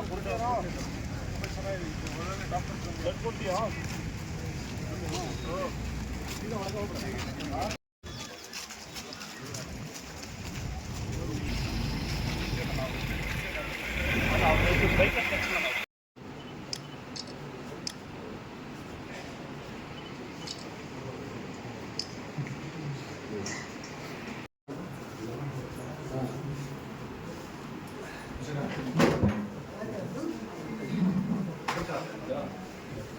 ಬರೀ ಒಂದು ಎರಡು ಜನ ಇದು ಮಾಡ್ರ ಕರ್ನಾಟಕದ ಪಾರಮ್ಯತೆ ಮುಂದುವರಿಸ್ತಾ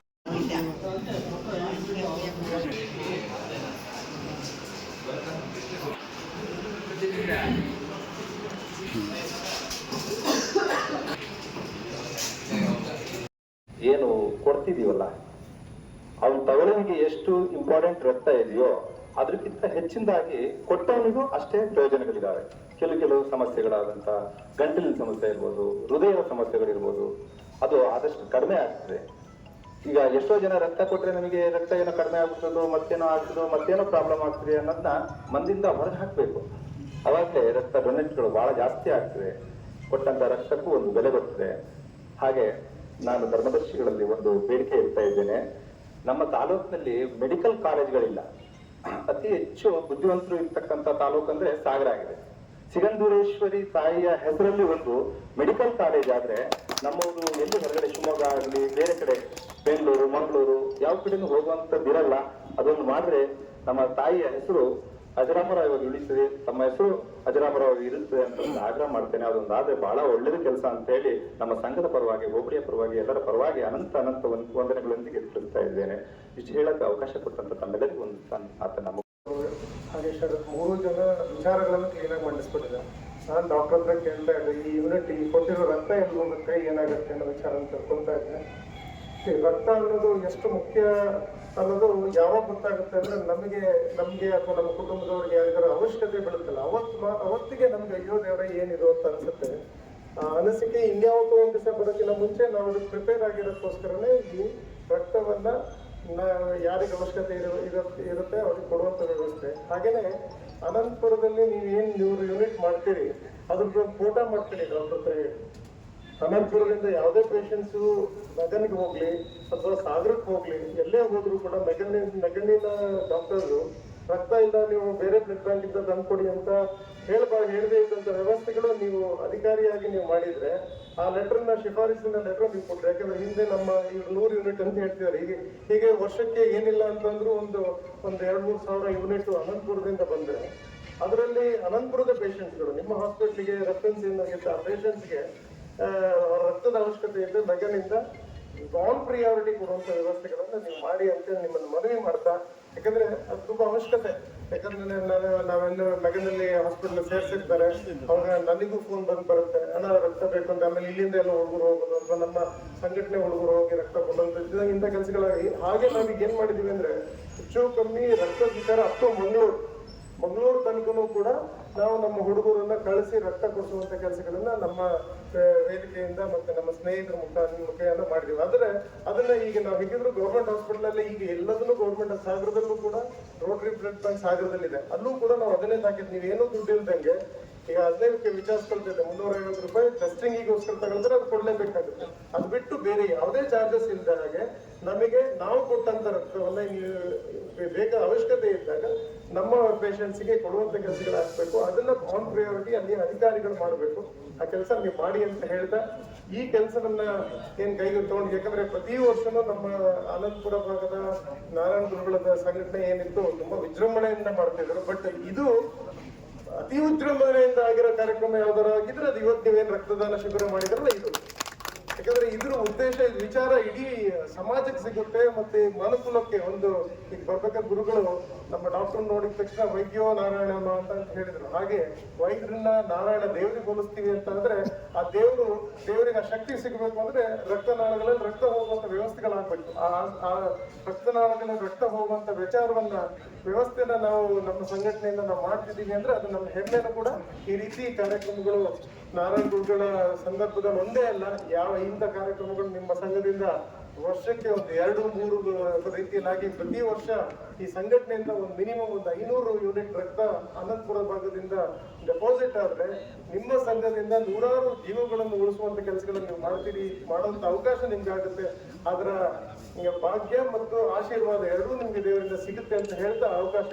ಕೊಡ್ತಿದೀವಲ್ಲ ಅವ್ನ ತಗೊಳ್ಳೋನಿಗೆ ಎಷ್ಟು ಇಂಪಾರ್ಟೆಂಟ್ ರಕ್ತ ಇದೆಯೋ ಅದಕ್ಕಿಂತ ಹೆಚ್ಚಿನದಾಗಿ ಕೊಟ್ಟವನಿಗೂ ಅಷ್ಟೇ ಪ್ರಯೋಜನಗಳಿದ್ದಾವೆ ಕೆಲವು ಕೆಲವು ಸಮಸ್ಯೆಗಳಾದಂತ ಗಂಟಲಿನ ಸಮಸ್ಯೆ ಇರ್ಬೋದು, ಹೃದಯದ ಸಮಸ್ಯೆಗಳಿರ್ಬೋದು, ಅದು ಆದಷ್ಟು ಕಡಿಮೆ ಆಗ್ತದೆ. ಈಗ ಎಷ್ಟೋ ಜನ ರಕ್ತ ಕೊಟ್ಟರೆ ನಮಗೆ ರಕ್ತ ಏನೋ ಕಡಿಮೆ ಆಗ್ತದೋ, ಮತ್ತೇನೋ ಆಗ್ತದೋ, ಮತ್ತೇನೋ ಪ್ರಾಬ್ಲಮ್ ಆಗ್ತದೆ ಅನ್ನೋದನ್ನ ಮಂದಿಂದ ಹೊರಗೆ ಹಾಕ್ಬೇಕು. ಅವಾಗಲೇ ರಕ್ತ ಡೊನೇಟ್ಗಳು ಬಹಳ ಜಾಸ್ತಿ ಆಗ್ತದೆ. ಕೊಟ್ಟಂತ ರಕ್ತಕ್ಕೂ ಒಂದು ಬೆಲೆ ಬರ್ತದೆ. ಹಾಗೆ ನಾನು ಧರ್ಮದರ್ಶಿಗಳಲ್ಲಿ ಒಂದು ಬೇಡಿಕೆ ಇಡ್ತಾ ಇದ್ದೇನೆ. ನಮ್ಮ ತಾಲೂಕಿನಲ್ಲಿ ಮೆಡಿಕಲ್ ಕಾಲೇಜ್ಗಳಿಲ್ಲ. ಅತಿ ಹೆಚ್ಚು ಬುದ್ಧಿವಂತರು ಇರ್ತಕ್ಕಂಥ ತಾಲೂಕು ಅಂದ್ರೆ ಸಾಗರ ಆಗಿದೆ. ಸಿಗಂಧೂರೇಶ್ವರಿ ತಾಯಿಯ ಹೆಸರಲ್ಲಿ ಒಂದು ಮೆಡಿಕಲ್ ಕಾಲೇಜ್ ಆದ್ರೆ ನಮ್ಮವರು ಎಲ್ಲಿ ಹೊರಗಡೆ ಶಿವಮೊಗ್ಗ ಆಗಲಿ, ಬೇರೆ ಕಡೆ ಬೆಂಗಳೂರು, ಮಂಗಳೂರು, ಯಾವ ಕಡೆನೂ ಹೋಗುವಂಥದ್ದಿರಲ್ಲ. ಅದೊಂದು ಮಾಡಿದ್ರೆ ನಮ್ಮ ತಾಯಿಯ ಹೆಸರು ಅಜರಾಮರವಾಗಿ ಉಳಿಸಿದೆ ತಮ್ಮ ಹೆಸರು ಅಜರಾಮರವಾಗಿ ಇರುತ್ತದೆ ಅಂತ ಆಗ್ರಹ ಮಾಡ್ತೇನೆ. ಅದೊಂದು ಆದ್ರೆ ಬಹಳ ಒಳ್ಳೇದು ಕೆಲಸ ಅಂತ ಹೇಳಿ ನಮ್ಮ ಸಂಘದ ಪರವಾಗಿ, ಹೋಬಳಿಯ ಪರವಾಗಿ, ಎಲ್ಲರ ಪರವಾಗಿ ಅನಂತ ಅನಂತ ವಂದ- ವಂದನೆಗಳೊಂದಿಗೆ ತಿಳಿಸ್ತಾ ಇದ್ದೇನೆ. ಇಷ್ಟು ಹೇಳಕ್ಕೆ ಅವಕಾಶ ಕೊಟ್ಟಂತ ತಮ್ಮೆಲ್ಲರಿಗೂ ಒಂದು ಆತ ನಮ್ಮ ಹಾಗೆ ಮೂರು ಜನ ವಿಚಾರಗಳನ್ನು ಕ್ಲೀನಾಗಿ ಮಂಡಿಸ್ಬಿಟ್ಟಿದೆ. ನಾನು ಡಾಕ್ಟರ್ ಹತ್ರ ಕೇಳ್ತಾ ಇದ್ದೆ, ಈ ಯೂನಿಟ್ ಈ ಕೊಟ್ಟಿರೋ ರಕ್ತ ಎಲ್ಲಿ ಹೋಗುತ್ತೆ, ಏನಾಗುತ್ತೆ ಅನ್ನೋ ವಿಚಾರ ತಿಳ್ಕೊಳ್ತಾ ಇದ್ದೆ. ರಕ್ತ ಅನ್ನೋದು ಎಷ್ಟು ಮುಖ್ಯ ಅನ್ನೋದು ಯಾವಾಗ ಗೊತ್ತಾಗುತ್ತೆ ಅಂದ್ರೆ ನಮಗೆ ನಮಗೆ ಅಥವಾ ನಮ್ಮ ಕುಟುಂಬದವ್ರಿಗೆ ಯಾರಿಗಾರ ಅವಶ್ಯಕತೆ ಬೀಳುತ್ತಲ್ಲ. ಅವತ್ತು ಅವತ್ತಿಗೆ ನಮ್ಗೆ ಅಯ್ಯೋ ದೇವರೇ ಏನಿದು ಅಂತ ಅನ್ಸುತ್ತೆ. ಅನಿಸಿಕೆ ಇನ್ಯಾವತ್ತೂ ಒಂದು ದಿವಸ ಬರೋಕ್ಕಿಂತ ಮುಂಚೆ ನಾವು ಅದಕ್ಕೆ ಪ್ರಿಪೇರ್ ಆಗಿರೋಕ್ಕೋಸ್ಕರನೇ ಈ ರಕ್ತವನ್ನ ಯಾರಿಗೆ ಅವಶ್ಯಕತೆ ಇರೋ ಇರುತ್ತೆ ಅವ್ರಿಗೆ ಕೊಡುವಂತ ವ್ಯವಸ್ಥೆ. ಹಾಗೇನೆ ಅನಂತಪುರದಲ್ಲಿ ನೀವು ಏನು ನೂರು ಯೂನಿಟ್ ಮಾಡ್ತೀರಿ ಅದ್ರದ್ದು ಫೋಟೋ ಮಾಡ್ತೀರಿ ಡಾಕ್ಟರ್ ಹತ್ರ ಹೇಳಿ. ಅನಂತಪುರದಿಂದ ಯಾವುದೇ ಪೇಷಂಟ್ಸು ಮೆಗನ್ಗೆ ಹೋಗ್ಲಿ ಅಥವಾ ಸಾಗರಕ್ಕೆ ಹೋಗ್ಲಿ, ಎಲ್ಲೇ ಹೋದರೂ ಕೂಡ ಮೆಗನ್ನಿನ ಮೆಗನ್ನಿನ ಡಾಕ್ಟರ್ರು ರಕ್ತ ಇಲ್ಲ, ನೀವು ಬೇರೆ ಬ್ಲಡ್ ಬ್ಯಾಂಕ್ ಇಂದ ತಂದ್ಕೊಡಿ ಅಂತ ಹೇಳ್ಬಾ, ಹೇಳದೇ ಇದ್ದಂಥ ವ್ಯವಸ್ಥೆಗಳು ನೀವು ಅಧಿಕಾರಿಯಾಗಿ ನೀವು ಮಾಡಿದ್ರೆ ಆ ಲೆಟ್ರನ್ನ ಶಿಫಾರಸಿನ ಲೆಟರ್ ನೀವು ಕೊಟ್ಟರೆ ಯಾಕಂದ್ರೆ ಹಿಂದೆ ನಮ್ಮ ಈ ನೂರು ಯೂನಿಟ್ ಅಂತ ಹೇಳ್ತಿದ್ದಾರೆ ಹೀಗೆ ಹೀಗೆ ವರ್ಷಕ್ಕೆ ಏನಿಲ್ಲ ಅಂತಂದ್ರೂ ಒಂದು ಒಂದು ಎರಡ್ ಮೂರು ಸಾವಿರ ಯೂನಿಟ್ ಅನಂತಪುರದಿಂದ ಬಂದ್ರೆ, ಅದರಲ್ಲಿ ಅನಂತಪುರದ ಪೇಷಂಟ್ಸ್ಗಳು ನಿಮ್ಮ ಹಾಸ್ಪಿಟ್ಲಿಗೆ ರೆಫರೆನ್ಸ್ ಏನಾಗಿತ್ತು? ಆ ಪೇಷಂಟ್ಸ್ಗೆ ರಕ್ತದ ಅವಶ್ಯಕತೆ ಇದ್ದ ನಗನಿಂದ ನಾನ್ ಪ್ರಿಯಾರಿಟಿ ಕೊಡುವಂತ ವ್ಯವಸ್ಥೆಗಳನ್ನ ನೀವು ಮಾಡಿ ಅಂತ ನಿಮ್ಮನ್ನು ಮನವಿ ಮಾಡ್ತಾ, ಯಾಕಂದ್ರೆ ಅದು ತುಂಬಾ ಅವಶ್ಯಕತೆ. ಯಾಕಂದ್ರೆ ನಾನು ನಾವೆಲ್ಲ ಮಗನಲ್ಲಿ ಹಾಸ್ಪಿಟಲ್ ಸೇರ್ಸಿರ್ತಾರೆ. ಅವಾಗ ನನಗೂ ಫೋನ್ ಬಂದ್ ಬರುತ್ತೆ. ಅಣ್ಣ, ರಕ್ತ ಬೇಕು ಅಂತ. ಆಮೇಲೆ ಇಲ್ಲಿಂದ ಎಲ್ಲ ಹುಡುಗರು ಹೋಗೋದು ಅಥವಾ ನಮ್ಮ ಸಂಘಟನೆ ಹುಡುಗರು ಹೋಗಿ ರಕ್ತ ಕೊಡುವಂತ ಇಂಥ ಕೆಲಸಗಳಾಗಿ. ಹಾಗೆ ನಾವೀಗ ಏನ್ ಮಾಡಿದೀವಿ ಅಂದ್ರೆ ಹೆಚ್ಚು ಕಮ್ಮಿ ರಕ್ತ ವಿಚಾರ ಅಥವಾ ಮಂಗಳೂರು. ಮಂಗಳೂರು ತನಕನೂ ಕೂಡ ನಾವು ನಮ್ಮ ಹುಡುಗರನ್ನ ಕಳಿಸಿ ರಕ್ತ ಕೊಡಿಸುವಂತ ಕೆಲಸಗಳನ್ನ ನಮ್ಮ ವೇದಿಕೆಯಿಂದ ಮತ್ತೆ ನಮ್ಮ ಸ್ನೇಹಿತರ ಮುಖ ಮುಖೇನ ಮಾಡಿದೀವಿ. ಆದ್ರೆ ಅದನ್ನ ಈಗ ನಾವು ಹೇಗಿದ್ರು ಗೌರ್ಮೆಂಟ್ ಹಾಸ್ಪಿಟಲ್ ಅಲ್ಲಿ ಈಗ ಎಲ್ಲದನ್ನು ಗೌರ್ಮೆಂಟ್ ಸಾಗರದಲ್ಲೂ ಕೂಡ ರೋಟರಿ ಬ್ಲಡ್ ಬ್ಯಾಂಕ್ ಸಾಗರದಲ್ಲಿದೆ. ಅಲ್ಲೂ ಕೂಡ ನಾವು ಅದನ್ನೇ ನೀವು ಏನೋ ದುಡ್ಡು ಇಲ್ದಂಗೆ ಈಗ ಹದಿನೈದಕ್ಕೆ ವಿಚಾರಿಸ್ಕೊಳ್ತಿದ್ದೆ ಮುನ್ನೂರ ಐವತ್ತು ರೂಪಾಯಿ ಟೆಸ್ಟಿಂಗಿಗೋಸ್ಕರ ತಗೊಂಡ್ರೆ ಅದು ಕೊಡ್ಲೇಬೇಕಾಗುತ್ತೆ ಅದು ಬಿಟ್ಟು ಬೇರೆ ಯಾವುದೇ ಚಾರ್ಜಸ್ ಇಲ್ಲದ ಹಾಗೆ ನಮಗೆ ನಾವು ಕೊಟ್ಟಂತ ರಕ್ತವನ್ನ ಬೇಕಾದ ಅವಶ್ಯಕತೆ ಇದ್ದಾಗ ನಮ್ಮ ಪೇಷಂಟ್ಸ್ಗೆ ಕೊಡುವಂತ ಕೆಲಸಗಳಾಗಬೇಕು ಅದನ್ನ ಆನ್ ಪ್ರಯಾರಿಟಿ ಅಲ್ಲಿ ಅಧಿಕಾರಿಗಳು ಮಾಡಬೇಕು. ಆ ಕೆಲಸ ನೀವು ಮಾಡಿ ಅಂತ ಹೇಳ್ತಾ, ಈ ಕೆಲಸವನ್ನ ಏನು ಕೈಗೆ ತಗೊಂಡು ಯಾಕಂದ್ರೆ ಪ್ರತಿ ವರ್ಷನೂ ನಮ್ಮ ಆನಂದಪುರ ಭಾಗದ ನಾರಾಯಣ ಗುರುಗಳದ ಸಂಘಟನೆ ಏನಿತ್ತು, ತುಂಬಾ ವಿಜೃಂಭಣೆಯಿಂದ ಮಾಡ್ತಿದ್ರು ಬಟ್ ಇದು ಅತಿ ವಿಜೃಂಭಣೆಯಿಂದ ಆಗಿರೋ ಕಾರ್ಯಕ್ರಮ ಯಾವ್ದಾರು ಆಗಿದ್ರೆ ಅದು ಇವತ್ತು ನೀವೇನು ರಕ್ತದಾನ ಶಿಬಿರ ಮಾಡಿದ್ರಲ್ಲ, ಇದು. ಯಾಕಂದ್ರೆ ಇದ್ರ ಉದ್ದೇಶ, ವಿಚಾರ ಇಡೀ ಸಮಾಜಕ್ಕೆ ಸಿಗುತ್ತೆ ಮತ್ತೆ ಮನುಕುಲಕ್ಕೆ ಒಂದು ಈಗ ಬರ್ಬೇಕಾದ ಗುರುಗಳು ನಮ್ಮ ಡಾಕ್ಟರ್ ನೋಡಿದ ತಕ್ಷಣ ವೈದ್ಯೋ ನಾರಾಯಣ ಅಂತ ಹೇಳಿದ್ರು. ಹಾಗೆ ವೈದ್ಯರನ್ನ ನಾರಾಯಣ ದೇವರಿಗೆ ಹೋಲಿಸ್ತೀವಿ ಅಂತ ಅಂದ್ರೆ ಆ ದೇವರು ದೇವರಿಗೆ ಆ ಶಕ್ತಿ ಸಿಗಬೇಕು ಅಂದ್ರೆ ರಕ್ತನಾಳಗಳಲ್ಲಿ ರಕ್ತ ಹೋಗುವಂತ ವ್ಯವಸ್ಥೆಗಳಾಗ್ಬೇಕು. ಆ ಆ ರಕ್ತನಾಳಗಳಲ್ಲಿ ರಕ್ತ ಹೋಗುವಂತ ವಿಚಾರವನ್ನ ವ್ಯವಸ್ಥೆನ ನಾವು ನಮ್ಮ ಸಂಘಟನೆಯಿಂದ ನಾವು ಮಾಡ್ತಿದ್ದೀವಿ ಅಂದ್ರೆ ಅದು ನಮ್ಮ ಹೆಮ್ಮೆನೂ ಕೂಡ ಈ ರೀತಿ ಕಾರ್ಯಕ್ರಮಗಳು ನಾರಾಯಣ ಗುರುಗಳ ಸಂದರ್ಭದಲ್ಲಿ ಒಂದೇ ಅಲ್ಲ, ಯಾವ ಇಂಥ ಕಾರ್ಯಕ್ರಮಗಳು ನಿಮ್ಮ ಸಂಘದಿಂದ ವರ್ಷಕ್ಕೆ ಒಂದು ಎರಡು, ಮೂರು ರೀತಿಯಲ್ಲಾಗಿ ಪ್ರತಿ ವರ್ಷ ಈ ಸಂಘಟನೆಯಿಂದ ಒಂದು ಮಿನಿಮಮ್ ಒಂದು ಐನೂರು ಯೂನಿಟ್ ರಕ್ತ ಅನಂತಪುರ ಭಾಗದಿಂದ ಡೆಪಾಸಿಟ್ ಆದ್ರೆ ನಿಮ್ಮ ಸಂಘದಿಂದ ನೂರಾರು ಜೀವಗಳನ್ನು ಉಳಿಸುವಂತ ಕೆಲಸಗಳನ್ನು ನೀವು ಮಾಡ್ತೀರಿ, ಮಾಡುವಂತ ಅವಕಾಶ ನಿಮ್ಗೆ ಆಗುತ್ತೆ. ಅದರ ಭಾಗ್ಯ ಮತ್ತು ಆಶೀರ್ವಾದ ಎರಡೂ ನಿಮ್ಗೆ ದೇವರಿಂದ ಸಿಗುತ್ತೆ ಅಂತ ಹೇಳ್ತಾ ಅವಕಾಶ